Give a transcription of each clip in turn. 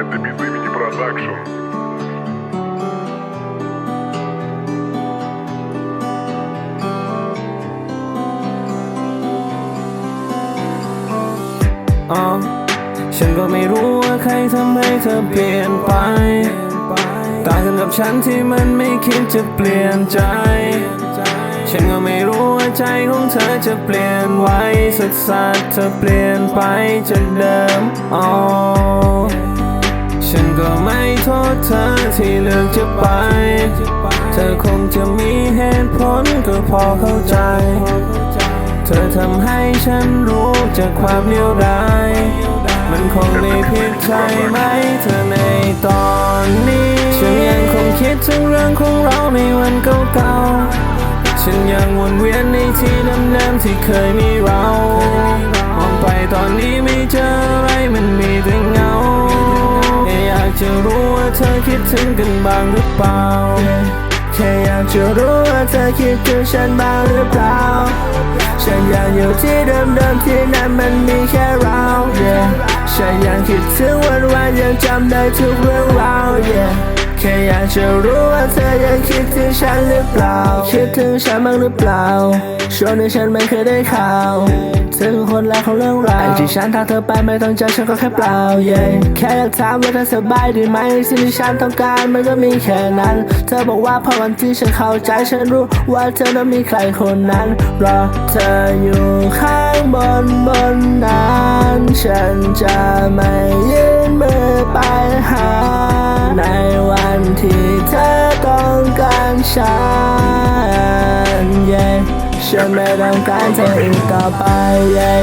Это без имени продакшн. อ๋อฉันก็ไม่รู้ว่าใครทำให้เธอเปลี่ยนไปต่างกันกับฉันที่มันไม่คิดจะเปลี่ยนใจ ฉันก็ไม่รู้ว่าใจของเธอจะเปลี่ยนไว้สักสักเธอเปลี่ยนไปจากเดิมอ๋อ ฉัน ก็ไม่โทษเธอที่เลือกจะไป เธอคงจะมีเหตุผลก็พอเข้าใจ เธอทำให้ฉันรู้จากความเลวร้ายมันคงไม่ผิดใช่ไหมเธอในตอนนี้ฉันยังคงคิดถึงเรื่องของเราในวันเก่าๆฉันยังวนเวียนในที่เดิมๆที่เคยมีเรา จะรู้ว่าเธอคิดถึงกันบ้างหรือเปล่า แค่อยากจะรู้ว่าเธอคิดถึงฉันบ้างหรือเปล่า ฉันยังอยู่ที่เดิมๆที่นั่นมันมีแค่เรา yeah ฉันยังคิดถึงวันวันยังจำได้ทุกเรื่องราว yeah ค่อยากจะรู้ว่าเธอยังคิดถึงฉันหรือเปล่า คิดถึงฉันบ้างหรือเปล่า ช่วงนี้ฉันไม่เคยได้ข่าวเธอคือคนแรกของเรื่องราวไอ้ที่ฉันทักเธอไปไม่ต้องใจฉันก็แค่เปล่า yeah แค่อยากถามว่าเธอสบายดีไหมสิ่งที่ฉันต้องการมันก็มีแค่นั้น เธอบอกว่าพอวันที่ฉันเข้าใจฉันรู้ว่าเธอนั้นมีใครคนนั้นรอเธออยู่ข้างบนบนนั้น ฉันจะไม่ ฉัน yeah ฉันไม่ต้องการเธออีกต่อไป yeah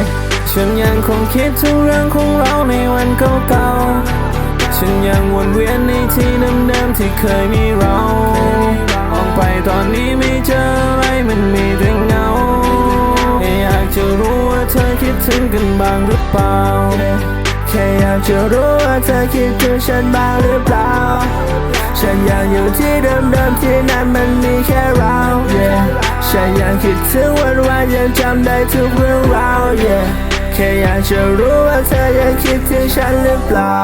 ฉันยังคงคิดถึงเรื่องของเราในวันเก่าๆ ฉันยังวนเวียนในที่เดิมๆที่เคยมีเรามองไปตอนนี้ไม่เจออะไรมันมีแต่เงา อยากจะรู้ว่าเธอคิดถึงกันบ้างหรือเปล่า แค่อยากจะรู้ว่าเธอคิดถึงฉันบ้างหรือเปล่า ฉันยังอยู่ที่เดิมๆที่นั่นมันมีแค่เรา yeah ฉันยังคิดถึงวันวันยังจำได้ทุกเรื่องราว yeah แค่อยากจะรู้ว่าเธอยังคิดถึงฉันหรือเปล่า